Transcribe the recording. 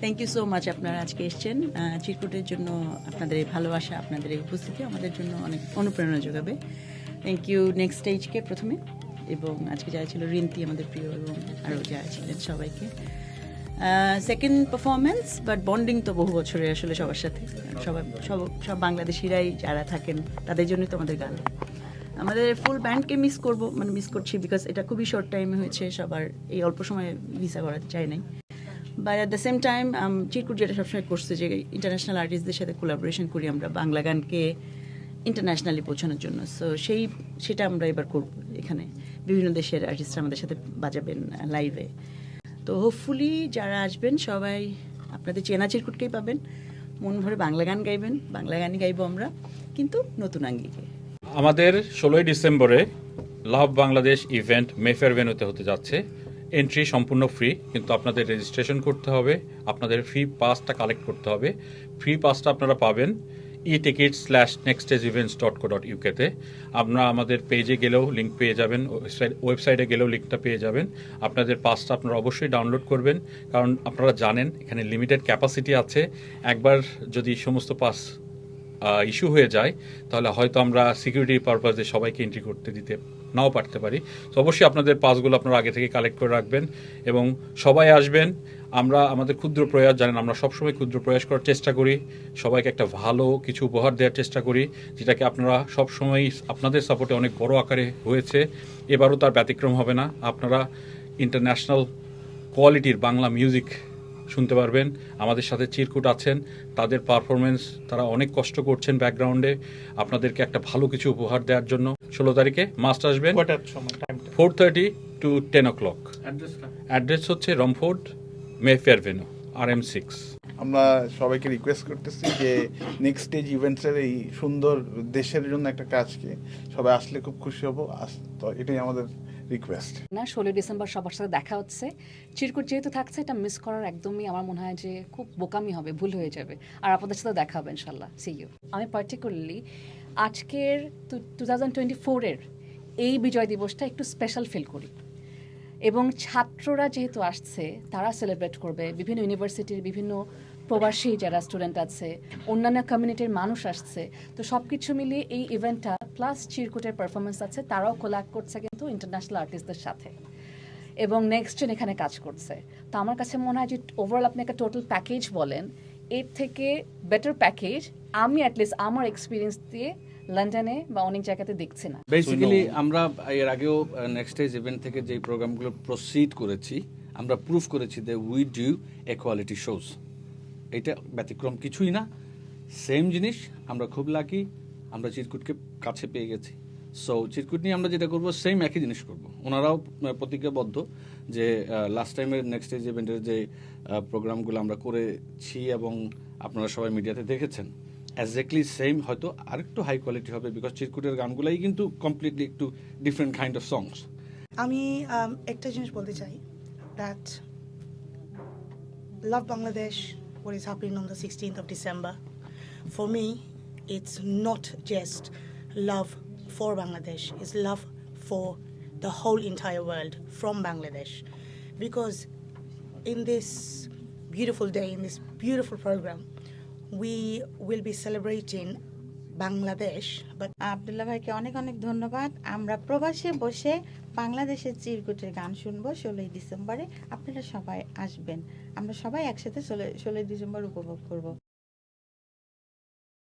Thank you so much আপনারা আজকে এসছেন। চিরকুটের জন্য আপনাদের এই ভালোবাসা, আপনাদের এই উপস্থিতি আমাদের জন্য অনেক অনুপ্রেরণা যোগাবে। থ্যাংক ইউ নেক্সট স্টেজকে প্রথমে, এবং আজকে যারা ছিল, রিন্তি আমাদের প্রিয় এবং আরও যারা ছিলেন সবাইকে। সেকেন্ড পারফরমেন্স বাট বন্ডিং তো বহু বছরের আসলে সবার সাথে। সবাই সব সব বাংলাদেশিরাই যারা থাকেন, তাদের জন্যই তো আমাদের গান। আমাদের ফুল ব্যান্ডকে মিস করব মানে মিস করছি বিকজ এটা খুবই শর্ট টাইমে হয়েছে, সবার এই অল্প সময়ে ভিসা করাতে চাই নাই। But at the same time Chirkutt যেটা সবসময় করছে যে ইন্টারন্যাশনাল আর্টিস্টদের সাথে কোলাবোরেশন করি আমরা বাংলা গানকে ইন্টারন্যাশনালি পৌঁছানোর জন্য। সো সেই, সেটা আমরা এবার করব এখানে। বিভিন্ন দেশের আর্টিস্টরা আমাদের সাথে বাজাবেন লাইভে তো হোপফুলি যারা আসবেন, সবাই আপনাদের চেনা চিরকুটকেই পাবেন। মন ভরে বাংলা গান গাইবেন, বাংলা গানই গাইবো আমরা, কিন্তু নতুন আঙ্গিকে। আমাদের ষোলোই ডিসেম্বরে লাভ বাংলাদেশ ইভেন্ট মেফেয়ার ভেনুতে হতে যাচ্ছে। এন্ট্রি সম্পূর্ণ ফ্রি কিন্তু আপনাদের রেজিস্ট্রেশন করতে হবে, আপনাদের ফ্রি পাসটা কালেক্ট করতে হবে। ফ্রি পাসটা আপনারা পাবেন E ticket slash next edge events dot co dot ইউকেতে আপনারা আমাদের পেজে গেলেও লিঙ্ক পেয়ে যাবেন ওয়েবসাইটে গেলেও লিঙ্কটা পেয়ে যাবেন। আপনাদের পাসটা আপনারা অবশ্যই ডাউনলোড করবেন, কারণ আপনারা জানেন, এখানে লিমিটেড ক্যাপাসিটি আছে। একবার যদি সমস্ত পাস ইস্যু হয়ে যায়, তাহলে হয়তো আমরা সিকিউরিটি পারপাসে সবাইকে এন্ট্রি করতে দিতে নাও পারতে পারি। তো অবশ্যই আপনাদের পাসগুলো আপনারা আগে থেকে কালেক্ট করে রাখবেন এবং সবাই আসবেন। আমরা, আমাদের ক্ষুদ্র প্রয়াস, জানেন আমরা সবসময় ক্ষুদ্র প্রয়াস করার চেষ্টা করি, সবাইকে একটা ভালো কিছু উপহার দেওয়ার চেষ্টা করি, যেটাকে আপনারা সবসময় আপনাদের সাপোর্টে অনেক বড় আকারে হয়েছে। এবারও তার ব্যতিক্রম হবে না। আপনারা ইন্টারন্যাশনাল কোয়ালিটির বাংলা মিউজিক শুনতে পারবেন। আমাদের সাথে চিরকুট আছেন। তাদের পারফরমেন্স তারা অনেক কষ্ট করছেন ব্যাকগ্রাউন্ডে আপনাদেরকে একটা ভালো কিছু উপহার দেওয়ার জন্য। ষোলো তারিখে মাস্ট আসবেন। কটার four thirty to ten o'clock address হচ্ছে রমফোর্ড মেফেয়ার ভেনু আর এম সিক্স আমরা সবাইকে রিকোয়েস্ট করতেছি যে নেক্সট স্টেজ ইভেন্টসের এই সুন্দর দেশের জন্য একটা কাজকে সবাই আসলে খুব খুশি হব। আস- তো এটাই আমাদের রিকোয়েস্ট না, ষোলোই ডিসেম্বর সবার সাথে দেখা হচ্ছে। চিরকুট যেহেতু থাকছে, এটা মিস করার একদমই আমার মনে হয় যে খুব বোকামি হবে, ভুল হয়ে যাবে। আর আপনাদের সাথে দেখা হবে ইনশাল্লাহ সি ইউ আমি পার্টিকুলারলি আজকের টু থাউজেন্ড টোয়েন্টি ফোরের এই বিজয় দিবসটা একটু স্পেশাল ফিল করি। এবং ছাত্ররা যেহেতু আসছে, তারা সেলিব্রেট করবে। বিভিন্ন ইউনিভার্সিটির বিভিন্ন প্রবাসী যারা স্টুডেন্ট আছে, অন্যান্য কমিউনিটির মানুষ আসছে। তো সব কিছু মিলিয়ে এই ইভেন্টটা প্লাস চিরকুটের পারফরমেন্স আছে, তারাও কোলাক করছে কিন্তু ইন্টারন্যাশনাল আর্টিস্টদের সাথে। এবং নেক্সট জেন এখানে কাজ করছে। তো আমার কাছে মনে হয় যে ওভারঅল আপনি একটা টোটাল প্যাকেজ বলেন, এর থেকে বেটার প্যাকেজ আমি অ্যাটলিস্ট আমার এক্সপিরিয়েন্স দিয়ে লন্ডনে বা অনেক জায়গাতে দেখছি না। বেসিক্যালি আমরা এর আগেও নেক্সট ডেজ ইভেন্ট থেকে যে প্রোগ্রামগুলো প্রসিড করেছি, আমরা প্রুফ করেছি যে উই ডিউ কোয়ালিটি শোজ এটা ব্যতিক্রম কিছুই না। সেম জিনিস, আমরা খুব লাকি আমরা চিরকুটকে কাছে পেয়ে গেছি। সো চিরকুট নিয়ে আমরা যেটা করব সেম একই জিনিস করব। ওনারাও প্রতিজ্ঞাবদ্ধ যে লাস্ট টাইমের নেক্সট ডেজ ইভেন্টের যে প্রোগ্রামগুলো আমরা করেছি এবং আপনারা সবাই মিডিয়াতে দেখেছেন এক্স্যাক্টলি সেম হয়তো আরেকটু হাই কোয়ালিটি হবে বিকজ চিরকুটের গানগুলাই কিন্তু কমপ্লিটলি একটু ডিফারেন্ট কাইন্ড অফ সংস আমি একটা জিনিস বলতে চাই that love Bangladesh what is happening on the 16th of December, for me, it's not just love for Bangladesh it's love for the whole entire world from Bangladesh because in this beautiful day in this beautiful program we will be celebrating Bangladesh but Abdullah ভাইকে অনেক অনেক ধন্যবাদ আমরা প্রবাসে বসে বাংলাদেশের চিরকুটের গান শুনব ষোলোই ডিসেম্বরে আপনারা সবাই আসবেন আমরা সবাই একসাথে ষোলো ষোলোই ডিসেম্বর উপভোগ করব